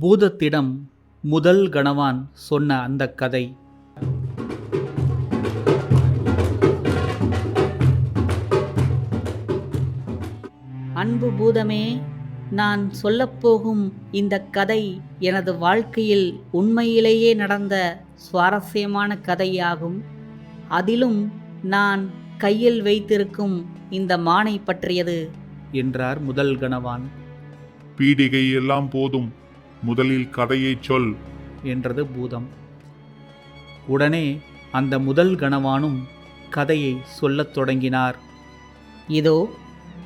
பூதத்திடம் முதல் கணவான் சொன்ன அந்தக் கதை. அன்பு பூதமே நான் சொல்லப்போகும் இந்த கதை எனது வாழ்க்கையில் உண்மையிலேயே நடந்த சுவாரஸ்யமான கதையாகும். அதிலும் நான் கையில் வைத்திருக்கும் இந்த மானை பற்றியது. என்றார் முதல் கணவான். பீடிகை எல்லாம் போதும். முதலில் கதையைச் சொல். என்றது பூதம். உடனே அந்த முதல் கணவானும் கதையை சொல்லத் தொடங்கினார். இதோ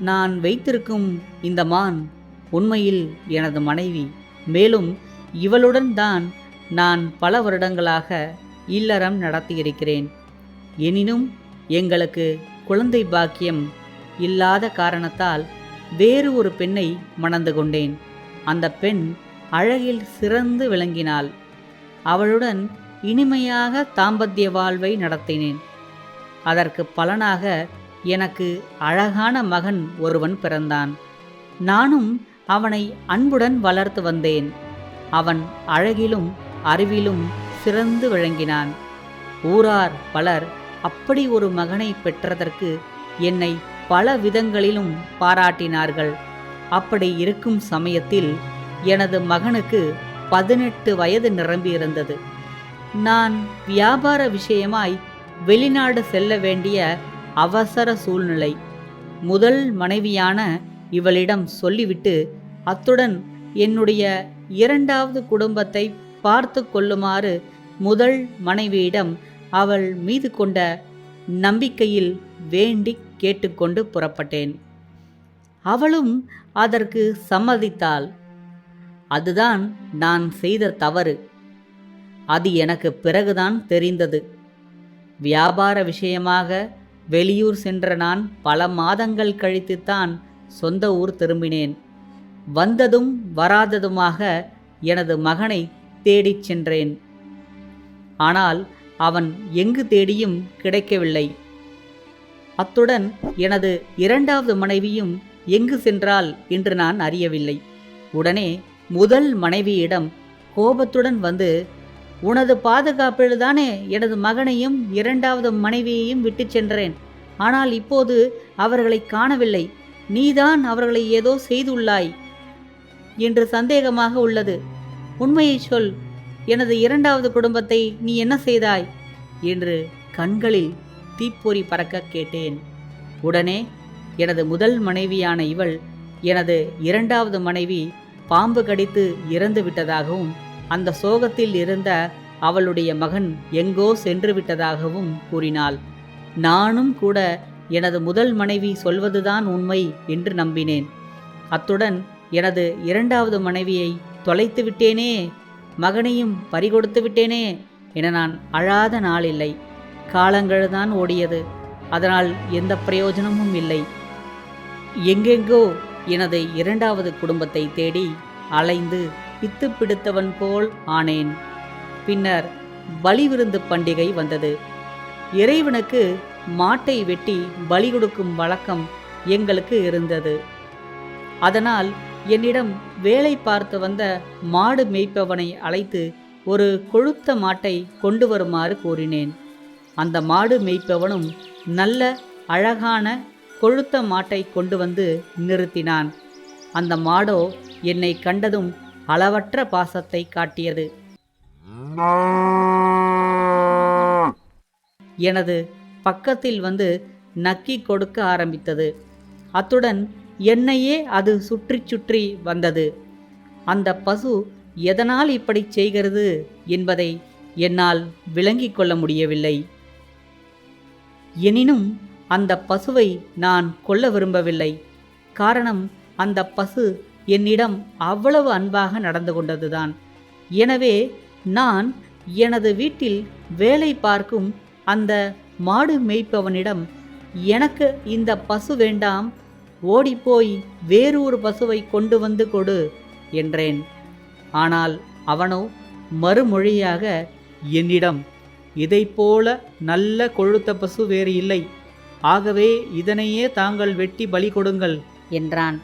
நான் வைத்திருக்கும் இந்த மான் உண்மையில் எனது மனைவி. மேலும் இவளுடன் தான் நான் பல வருடங்களாக இல்லறம் நடத்தியிருக்கிறேன். எனினும் எங்களுக்கு குழந்தை பாக்கியம் இல்லாத காரணத்தால் வேறு ஒரு பெண்ணை மணந்து கொண்டேன். அந்த பெண் அழகில் சிறந்து விளங்கினாள். அவளுடன் இனிமையாக தாம்பத்திய வாழ்வை நடத்தினேன். அதற்கு பலனாக எனக்கு அழகான மகன் ஒருவன் பிறந்தான். நானும் அவனை அன்புடன் வளர்த்து வந்தேன். அவன் அழகிலும் அறிவிலும் சிறந்து விளங்கினான். ஊரார் பலர் அப்படி ஒரு மகனை பெற்றதற்கு என்னை பல விதங்களிலும் பாராட்டினார்கள். அப்படி இருக்கும் சமயத்தில் எனது மகனுக்கு பதினெட்டு வயது நிரம்பியிருந்தது. நான் வியாபார விஷயமாய் வெளிநாடு செல்ல வேண்டிய அவசர சூழ்நிலை. முதல் மனைவியான இவளிடம் சொல்லிவிட்டு அத்துடன் என்னுடைய இரண்டாவது குடும்பத்தை பார்த்து கொள்ளுமாறு முதல் மனைவியிடம் அவள் மீது கொண்ட நம்பிக்கையில் வேண்டி கேட்டுக்கொண்டு புறப்பட்டேன். அவளும் அதற்கு சம்மதித்தாள். அதுதான் நான் செய்த தவறு. அது எனக்கு பிறகுதான் தெரிந்தது. வியாபார விஷயமாக வெளியூர் சென்ற நான் பல மாதங்கள் கழித்துத்தான் சொந்த ஊர் திரும்பினேன். வந்ததும் வராததுமாக எனது மகனை தேடிச் சென்றேன். ஆனால் அவன் எங்கு தேடியும் கிடைக்கவில்லை. அத்துடன் எனது இரண்டாவது மனைவியும் எங்கு சென்றாள் என்று நான் அறியவில்லை. உடனே முதல் மனைவியிடம் கோபத்துடன் வந்து உனது பாதுகாப்பில்தானே எனது மகனையும் இரண்டாவது மனைவியையும் விட்டுச் சென்றேன். ஆனால் இப்போது அவர்களை காணவில்லை. நீதான் அவர்களை ஏதோ செய்துள்ளாய் என்று சந்தேகமாக உள்ளது. உண்மையை சொல். எனது இரண்டாவது குடும்பத்தை நீ என்ன செய்தாய்? என்று கண்களில் தீப்பொறி பறக்க கேட்டேன். உடனே எனது முதல் மனைவியான இவள் எனது இரண்டாவது மனைவி பாம்பு கடித்து இறந்து விட்டதாகவும் அந்த சோகத்தில் இருந்த அவளுடைய மகன் எங்கோ சென்று விட்டதாகவும் கூறினாள். நானும் கூட எனது முதல் மனைவி சொல்வதுதான் உண்மை என்று நம்பினேன். அத்துடன் எனது இரண்டாவது மனைவியை தொலைத்து விட்டேனே மகனையும் பறிகொடுத்து விட்டேனே என நான் அழாத நாளில்லை. காலங்கள்தான் ஓடியது. அதனால் எந்த பிரயோஜனமும் இல்லை. எங்கெங்கோ எனது இரண்டாவது குடும்பத்தை தேடி அலைந்து பித்து பிடித்தவன் போல் ஆனேன். பின்னர் பலி விருந்து பண்டிகை வந்தது. இறைவனுக்கு மாட்டை வெட்டி பலி கொடுக்கும் வழக்கம் எங்களுக்கு இருந்தது. அதனால் என்னிடம் வேலை பார்த்து வந்த மாடு மேய்ப்பவனை அழைத்து ஒரு கொழுத்த மாட்டை கொண்டு வருமாறு கூறினேன் அந்த மாடு மேய்ப்பவனும் நல்ல அழகான கொழுத்த மாட்டை கொண்டு வந்து நிறுத்தினான். அந்த மாடோ என்னை கண்டதும் அளவற்ற பாசத்தை காட்டியது. எனது பக்கத்தில் வந்து நக்கி கொடுக்க ஆரம்பித்தது. அத்துடன் என்னையே அது சுற்றி சுற்றி வந்தது. அந்த பசு எதனால் இப்படி செய்கிறது என்பதை என்னால் விளங்கிக் கொள்ள முடியவில்லை. எனினும் அந்த பசுவை நான் கொல்ல விரும்பவில்லை. காரணம் அந்த பசு என்னிடம் அவ்வளவு அன்பாக நடந்து கொண்டதுதான். எனவே நான் எனது வீட்டில் வேலை பார்க்கும் அந்த மாடு மேய்ப்பவனிடம் எனக்கு இந்த பசு வேண்டாம் ஓடிப்போய் வேறு ஒரு பசுவை கொண்டு வந்து கொடு என்றேன். ஆனால் அவனோ மறுமொழியாக என்னிடம் இதைப்போல நல்ல கொழுத்த பசு வேறு இல்லை. ஆகவே இதனையே தாங்கள் வெட்டி பலி கொடுங்கள் என்றான்.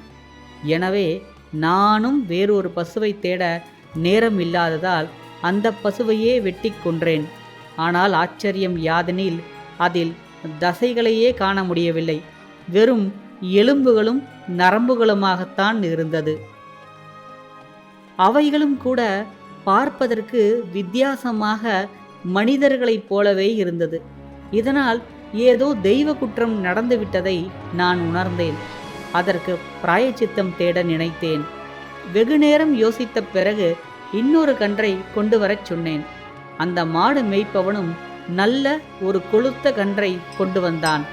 எனவே நானும் வேறொரு பசுவை தேட நேரம் இல்லாததால் அந்த பசுவையே வெட்டி கொன்றேன். ஆனால் ஆச்சரியம் யாதெனில் அதில் தசைகளையே காண முடியவில்லை. வெறும் எலும்புகளும் நரம்புகளுமாகத்தான் இருந்தது. அவைகளும் கூட பார்ப்பதற்கு வித்தியாசமாக மனிதர்களைப் போலவே இருந்தது. இதனால் ஏதோ தெய்வ குற்றம் நடந்துவிட்டதை நான் உணர்ந்தேன். அதற்கு பிராயச்சித்தம் தேட நினைத்தேன். வெகு நேரம் யோசித்த பிறகு இன்னொரு கன்றை கொண்டு வரச் சொன்னேன். அந்த மாடு மேய்ப்பவனும் நல்ல ஒரு கொளுத்த கன்றை கொண்டு வந்தான்.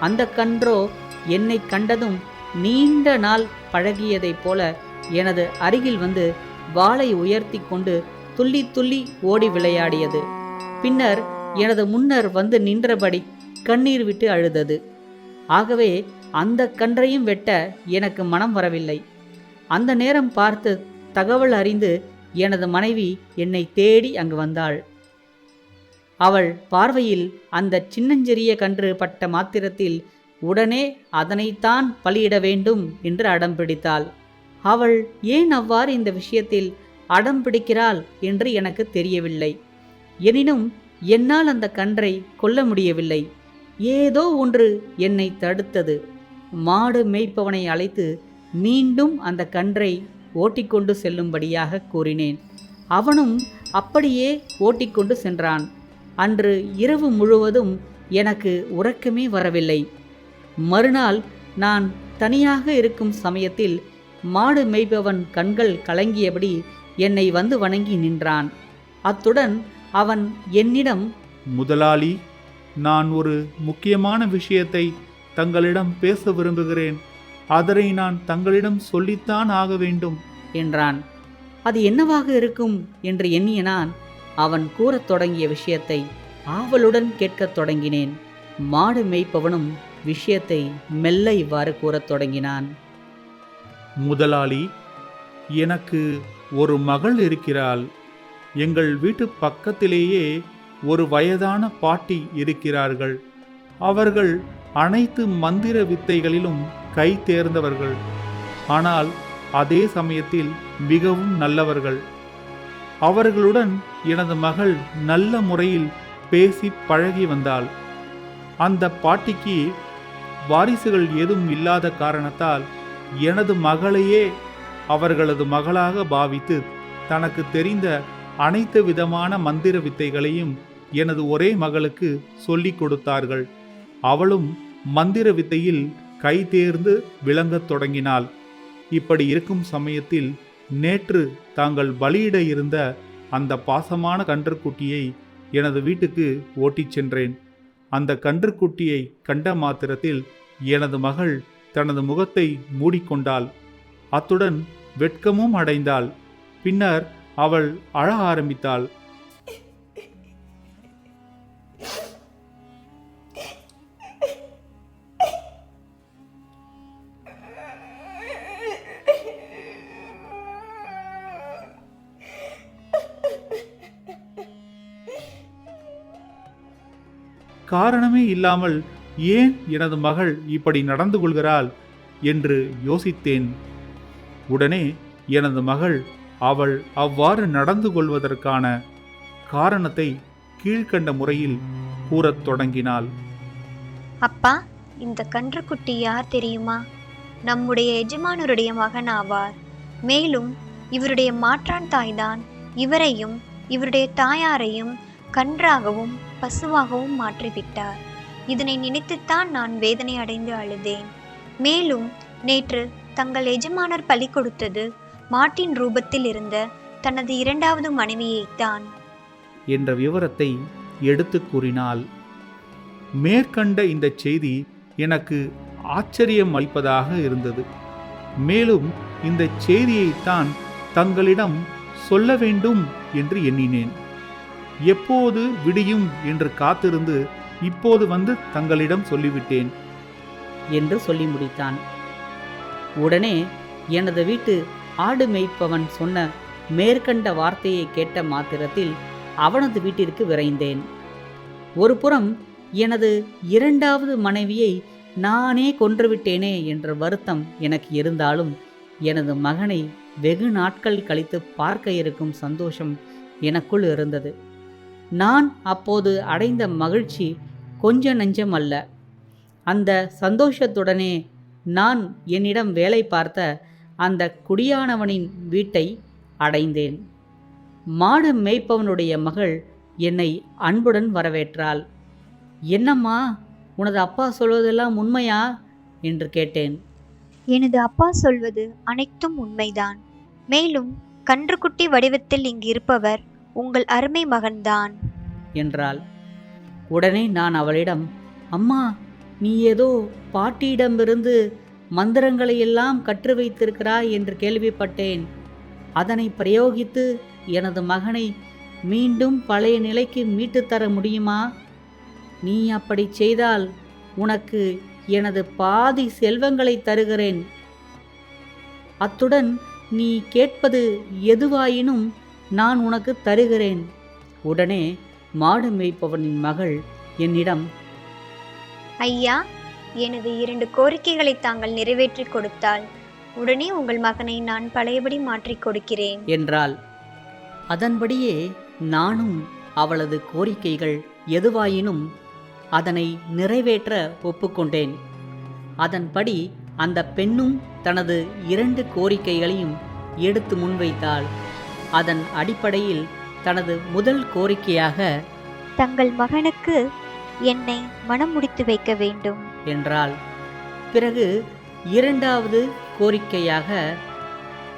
அந்த கன்றோ என்னை கண்டதும் நீண்ட நாள் பழகியதைப் போல எனது அருகில் வந்து வாளை உயர்த்தி கொண்டு துள்ளி துள்ளி ஓடி விளையாடியது. பின்னர் எனது முன்னர் வந்து நின்றபடி கண்ணீர் விட்டு அழுதது. ஆகவே அந்த கன்றையும் வெட்ட எனக்கு மனம் வரவில்லை. அந்த நேரம் பார்த்து தகவல் அறிந்து எனது மனைவி என்னை தேடி அங்கு வந்தாள். அவள் பார்வையில் அந்த சின்னஞ்சிறிய கன்று பட்ட மாத்திரத்தில் உடனே அதனைத்தான் பலியிட வேண்டும் என்று அடம் பிடித்தாள். அவள் ஏன் அவ்வாறு இந்த விஷயத்தில் அடம் பிடிக்கிறாள் என்று எனக்கு தெரியவில்லை. எனினும் என்னால் அந்த கன்றை கொல்ல முடியவில்லை. ஏதோ ஒன்று என்னை தடுத்தது. மாடு மேய்ப்பவனை அழைத்து மீண்டும் அந்த கன்றை ஓட்டிக்கொண்டு செல்லும்படியாக கூறினேன். அவனும் அப்படியே ஓட்டிக்கொண்டு சென்றான். அன்று இரவு முழுவதும் எனக்கு உறக்கமே வரவில்லை. மறுநாள் நான் தனியாக இருக்கும் சமயத்தில் மாடு மேய்ப்பவன் கண்கள் கலங்கியபடி என்னை வந்து வணங்கி நின்றான். அத்துடன் அவன் என்னிடம் முதலாளி நான் ஒரு முக்கியமான விஷயத்தை தங்களிடம் பேச விரும்புகிறேன். அதனை நான் தங்களிடம் சொல்லித்தான் ஆக வேண்டும் என்றான். அது என்னவாக இருக்கும் என்று எண்ணிய நான் அவன் கூறத் தொடங்கிய விஷயத்தை ஆவலுடன் கேட்கத் தொடங்கினேன். மாடு மேய்ப்பவனும் விஷயத்தை மெல்ல இவ்வாறு கூறத் தொடங்கினான். முதலாளி எனக்கு ஒரு மகள் இருக்கிறாள். எங்கள் வீட்டு பக்கத்திலேயே ஒரு வயதான பாட்டி இருக்கிறார்கள். அவர்கள் அனைத்து மந்திர வித்தைகளிலும் கை தேர்ந்தவர்கள். ஆனால் அதே சமயத்தில் மிகவும் நல்லவர்கள். அவர்களுடன் எனது மகள் நல்ல முறையில் பேசி பழகி வந்தாள். அந்த பாட்டிக்கு வாரிசுகள் ஏதும் இல்லாத காரணத்தால் எனது மகளையே அவர்களது மகளாக பாவித்து தனக்கு தெரிந்த அனைத்து விதமான மந்திர வித்தைகளையும் எனது ஒரே மகளுக்கு சொல்லிக் கொடுத்தார்கள். அவளும் மந்திர வித்தையில் கை தேர்ந்து விளங்கத் தொடங்கினாள். இப்படி இருக்கும் சமயத்தில் நேற்று தாங்கள் பலியிட இருந்த அந்த பாசமான கன்றுக்குட்டியை எனது வீட்டுக்கு ஓட்டிச் சென்றேன். அந்த கன்றுக்குட்டியை கண்ட மாத்திரத்தில் எனது மகள் தனது முகத்தை மூடிக்கொண்டாள். அத்துடன் வெட்கமும் அடைந்தாள். பின்னர் அவள் அழ ஆரம்பித்தாள். காரணமே இல்லாமல் ஏன் எனது மகள் இப்படி நடந்து கொள்கிறாள் என்று யோசித்தேன். உடனே எனது மகள் அவள் அவ்வாறு நடந்து கொள்வதற்கான காரணத்தை கீழ்க்கண்ட முறையில் கூறத் தொடங்கினாள். அப்பா இந்த கன்றுக்குட்டி யார் தெரியுமா? நம்முடைய எஜமானருடைய மகன் ஆவார். மேலும் இவருடைய மாற்றான் தாய்தான். இவரையும் இவருடைய தாயாரையும் கன்றாகவும் பசுவாகவும் மாற்றிவிட்டார். இதனை நினைத்துத்தான் நான் வேதனை அடைந்து அழுதேன். மேலும் நேற்று தங்கள் எஜமானர் பலி கொடுத்தது மாட்டின் ரூபத்தில் இருந்த தனது இரண்டாவது மனைவியைத்தான். என்ற விவரத்தை எடுத்து கூறினாள் மேற்கண்ட இந்த செய்தி எனக்கு ஆச்சரியம் அளிப்பதாக இருந்தது. மேலும் இந்த செய்தியைத்தான் தங்களிடம் சொல்ல வேண்டும் என்று எண்ணினேன். எப்போது விடியும் என்று காத்திருந்து இப்போது வந்து தங்களிடம் சொல்லிவிட்டேன். என்று சொல்லி முடித்தான். உடனே எனது வீட்டு ஆடு மேய்ப்பவன் சொன்ன மேற்கண்ட வார்த்தையை கேட்ட மாத்திரத்தில் அவனது வீட்டிற்கு விரைந்தேன். ஒருபுறம் எனது இரண்டாவது மனைவியை நானே கொன்றுவிட்டேனே என்ற வருத்தம் எனக்கு இருந்தாலும் எனது மகனை வெகு நாட்கள் கழித்து பார்க்க இருக்கும் சந்தோஷம் எனக்குள் இருந்தது. நான் அப்போது அடைந்த மகிழ்ச்சி கொஞ்ச நஞ்சம் அல்ல. அந்த சந்தோஷத்துடனே நான் என்னிடம் வேலை பார்த்த அந்த குடியானவனின் வீட்டை அடைந்தேன். மாடு மேய்ப்பவனுடைய மகள் என்னை அன்புடன் வரவேற்றாள். என்னம்மா உனது அப்பா சொல்வதெல்லாம் உண்மையா? என்று கேட்டேன். எனது அப்பா சொல்வது அனைத்தும் உண்மைதான். மேலும் கன்றுக்குட்டி வடிவத்தில் இங்கு இருப்பவர் உங்கள் அருமை மகன்தான். என்றாள். உடனே நான் அவளிடம் அம்மா நீ ஏதோ பாட்டியிடமிருந்து மந்திரங்களை எல்லாம் கற்று வைத்திருக்கிறாய் என்று கேள்விப்பட்டேன். அதனை பிரயோகித்து எனது மகனை மீண்டும் பழைய நிலைக்கு மீட்டுத்தர முடியுமா? நீ அப்படி செய்தால் உனக்கு எனது பாதி செல்வங்களை தருகிறேன். அத்துடன் நீ கேட்பது எதுவாயினும் நான் உனக்கு தருகிறேன். உடனே மாடு மேய்ப்பவனின் மகள் என்னிடம் ஐயா எனது இரண்டு கோரிக்கைகளை தாங்கள் நிறைவேற்றிக் கொடுத்தால் உடனே உங்கள் மகனை நான் பழையபடி மாற்றிக் கொடுக்கிறேன். என்றாள். அதன்படியே நானும் அவளது கோரிக்கைகள் எதுவாயினும் அதனை நிறைவேற்ற ஒப்புக்கொண்டேன். அதன்படி அந்த பெண்ணும் தனது இரண்டு கோரிக்கைகளையும் எடுத்து முன்வைத்தாள். அதன் அடிப்படையில் தனது முதல் கோரிக்கையாக தங்கள் மகனுக்கு என்னை மனம் முடித்து வைக்க வேண்டும். என்றாள். பிறகு இரண்டாவது கோரிக்கையாக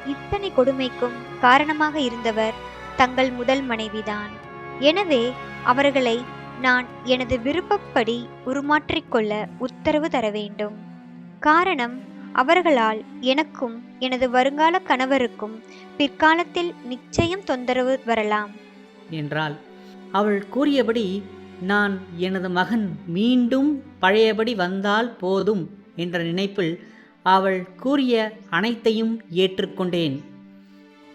இத்தனை கொடுமைக்கும் காரணமாக இருந்தவர் தங்கள் முதல் மனைவிதான். எனவே அவர்களை நான் எனது விருப்பப்படி உருமாற்றிக் கொள்ள உத்தரவு தர வேண்டும். காரணம் அவர்களால் எனக்கும் எனது வருங்கால கணவருக்கும் பிற்காலத்தில் நிச்சயம் தொந்தரவு வரலாம். என்றாள். அவள் கூறியபடி நான் எனது மகன் மீண்டும் பழையபடி வந்தால் போதும் என்ற நினைப்பில் அவள் கூறிய அனைத்தையும் ஏற்றுக்கொண்டேன்.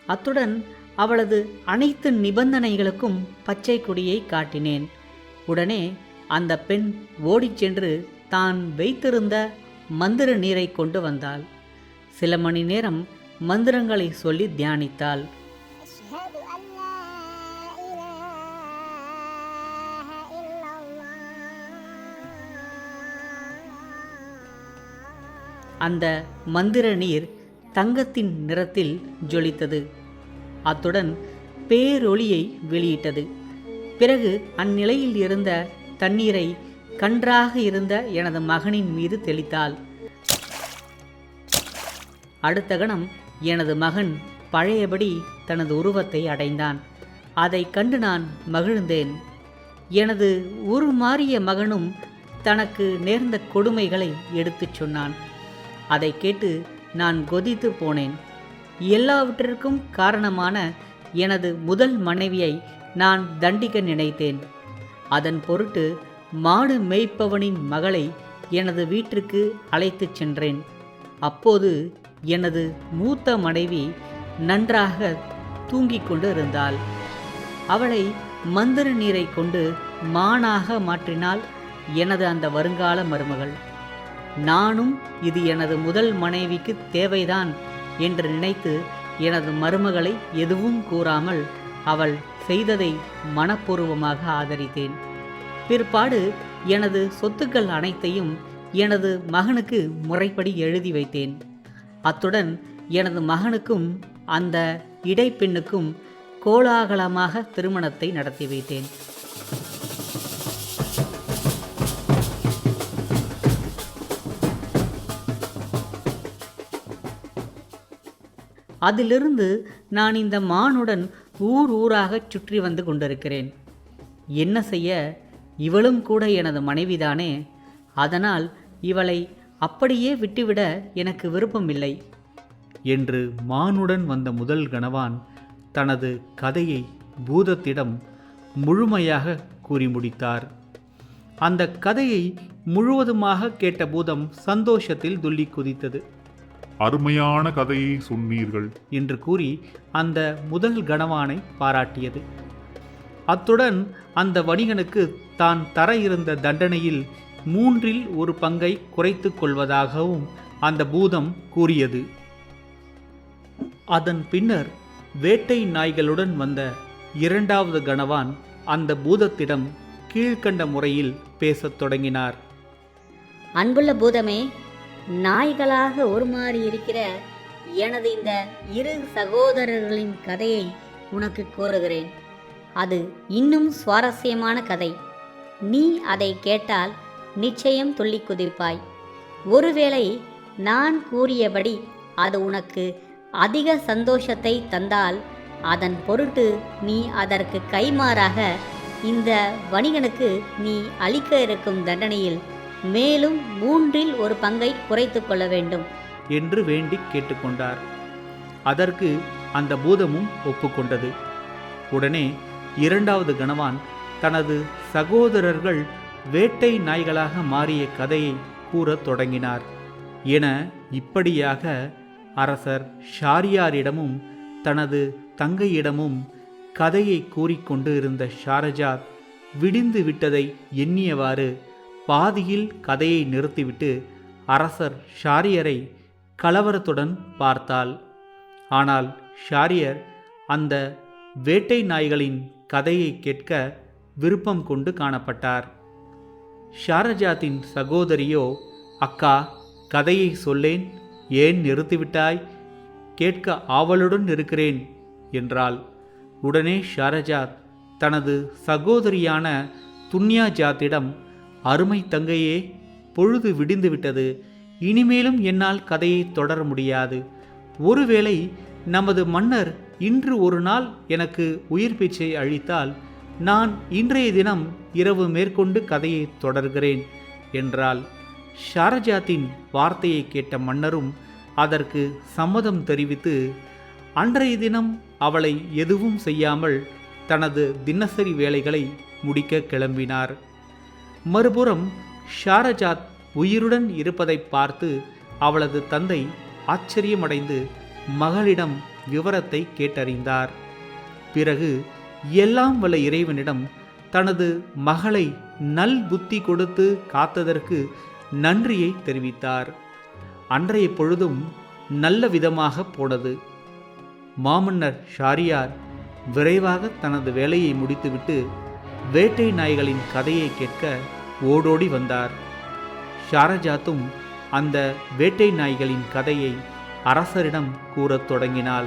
அத்துடன் அவளது அனைத்து நிபந்தனைகளுக்கும் பச்சை கொடியை காட்டினேன். உடனே அந்த பெண் ஓடிச் சென்று தான் வைத்திருந்த மந்திர நீரை கொண்டு வந்தாள். சில மணி நேரம் மந்திரங்களை சொல்லி தியானித்தாள். அந்த மந்திர நீர் தங்கத்தின் நிறத்தில் ஜொலித்தது. அத்துடன் பேரொளியை வெளியிட்டது. பிறகு அந்நிலையில் இருந்த தண்ணீரை கன்றாக இருந்த எனது மகனின் மீது தெளித்தாள். அடுத்த கணம் எனது மகன் பழையபடி தனது உருவத்தை அடைந்தான். அதை கண்டு நான் மகிழ்ந்தேன். எனது உருமாறிய மகனும் தனக்கு நேர்ந்த கொடுமைகளை எடுத்துச் சொன்னான். அதை கேட்டு நான் கொதித்து போனேன். எல்லாவற்றிற்கும் காரணமான எனது முதல் மனைவியை நான் தண்டிக்க நினைத்தேன். அதன் பொருட்டு மாடு மேய்ப்பவனின் மகளை எனது வீட்டிற்கு அழைத்துச் சென்றேன். அப்போது எனது மூத்த மனைவி நன்றாக தூங்கிக் கொண்டு இருந்தாள். அவளை மந்திர நீரை கொண்டு மானாக மாற்றினாள் எனது அந்த வருங்கால மருமகள். நானும் இது எனது முதல் மனைவிக்கு தேவைதான் என்று நினைத்து எனது மருமகளை எதுவும் கூறாமல் அவள் செய்ததை மனப்பூர்வமாக ஆதரித்தேன். பிற்பாடு எனது சொத்துக்கள் அனைத்தையும் எனது மகனுக்கு முறைப்படி எழுதி வைத்தேன். அத்துடன் எனது மகனுக்கும் அந்த இடைப்பெண்ணுக்கும் கோலாகலமாக திருமணத்தை நடத்தி வைத்தேன். அதிலிருந்து நான் இந்த மானுடன் ஊர் ஊராகச் சுற்றி வந்து கொண்டிருக்கிறேன். என்ன செய்ய இவளும் கூட எனது மனைவிதானே. அதனால் இவளை அப்படியே விட்டுவிட எனக்கு விருப்பமில்லை. என்று மானுடன் வந்த முதல் கணவான் தனது கதையை பூதத்திடம் முழுமையாக கூறி முடித்தார். அந்த கதையை முழுவதுமாக கேட்ட பூதம் சந்தோஷத்தில் துள்ளி குதித்தது. அருமையான கதையை சொன்னீர்கள். என்று கூறி அந்த முதல் கணவானை பாராட்டியது. அத்துடன் அந்த வணிகனுக்கு தான் தர இருந்த தண்டனையில் மூன்றில் ஒரு பங்கை குறைத்து கொள்வதாகவும் அந்த பூதம் கூறியது. அதன் பின்னர் வேட்டை நாய்களுடன் வந்த இரண்டாவது கணவான் அந்த பூதத்திடம் கீழ்க்கண்ட முறையில் பேசத் தொடங்கினார். அன்புள்ள பூதமே நாய்களாக உருமாறி இருக்கிற எனது இந்த இரு சகோதரர்களின் கதையை உனக்கு கூறுகிறேன். அது இன்னும் சுவாரஸ்யமான கதை. நீ அதை கேட்டால் நிச்சயம் துள்ளி குதிப்பாய் ஒருவேளை நான் கூறியபடி அது உனக்கு அதிக சந்தோஷத்தை தந்தால் அதன் பொருட்டு நீ அதற்கு கைமாறாக இந்த வணிகனுக்கு நீ அளிக்க இருக்கும் தண்டனையில் மேலும் மூன்றில் ஒரு பங்கை குறைத்து கொள்ள வேண்டும். என்று வேண்டி கேட்டுக்கொண்டார். அதற்கு அந்த பூதமும் ஒப்புக்கொண்டது உடனே இரண்டாவது கணவான் தனது சகோதரர்கள் வேட்டை நாய்களாக மாறிய கதையை கூறத் தொடங்கினார். என இப்படியாக அரசர் ஷாரியாரிடமும் தனது தங்கையிடமும் கதையை கூறிக்கொண்டு இருந்த ஷாரஜாத் விடிந்து விட்டதை எண்ணியவாறு பாதியில் கதையை நிறுத்திவிட்டு அரசர் ஷாரியரை கலவரத்துடன் பார்த்தாள். ஆனால் ஷாரியர் அந்த வேட்டை நாய்களின் கதையை கேட்க விருப்பம் கொண்டு காணப்பட்டார். ஷாரஜாத்தின் சகோதரியோ அக்கா கதையை சொல்லேன் ஏன் நிறுத்திவிட்டாய்? கேட்க ஆவலுடன் இருக்கிறேன் என்றாள். உடனே ஷாரஜாத் தனது சகோதரியான துன்யா ஜாத்திடம் அருமை தங்கையே பொழுது விடிந்துவிட்டது இனிமேலும் என்னால் கதையை தொடர முடியாது. ஒருவேளை நமது மன்னர் இன்று ஒரு நாள் எனக்கு உயிர் பிச்சை அளித்தால் நான் இன்றைய தினம் இரவு மேற்கொண்டு கதையை தொடர்கிறேன் என்றால் ஷாரஜாத்தின் வார்த்தையை கேட்ட மன்னரும் அதற்கு சம்மதம் தெரிவித்து அன்றைய தினம் அவளை எதுவும் செய்யாமல் தனது தினசரி வேலைகளை முடிக்க கிளம்பினார். மறுபுறம் ஷாரஜாத் உயிருடன் இருப்பதை பார்த்து அவளது தந்தை ஆச்சரியமடைந்து மகளிடம் விவரத்தை கேட்டறிந்தார். பிறகு எல்லாம் வல்ல இறைவனிடம் தனது மகளை நல் புத்தி கொடுத்து காத்ததற்கு நன்றியை தெரிவித்தார். அன்றைய பொழுதும் நல்ல விதமாக போனது. மாமன்னர் ஷாரியார் விரைவாக தனது வேலையை முடித்துவிட்டு வேட்டை நாய்களின் கதையை கேட்க ஓடோடி வந்தார். ஷாரஜாத்தும் அந்த வேட்டை நாய்களின் கதையை அரசரிடம் கூறத் தொடங்கினாள்.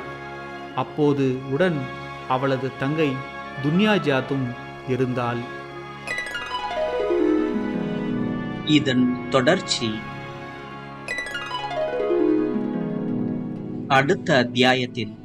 அப்போது உடன் அவளது தங்கை துன்யா ஜாத்தும் இருந்தாள். இதன் தொடர்ச்சி. அடுத்த அத்தியாயத்தில்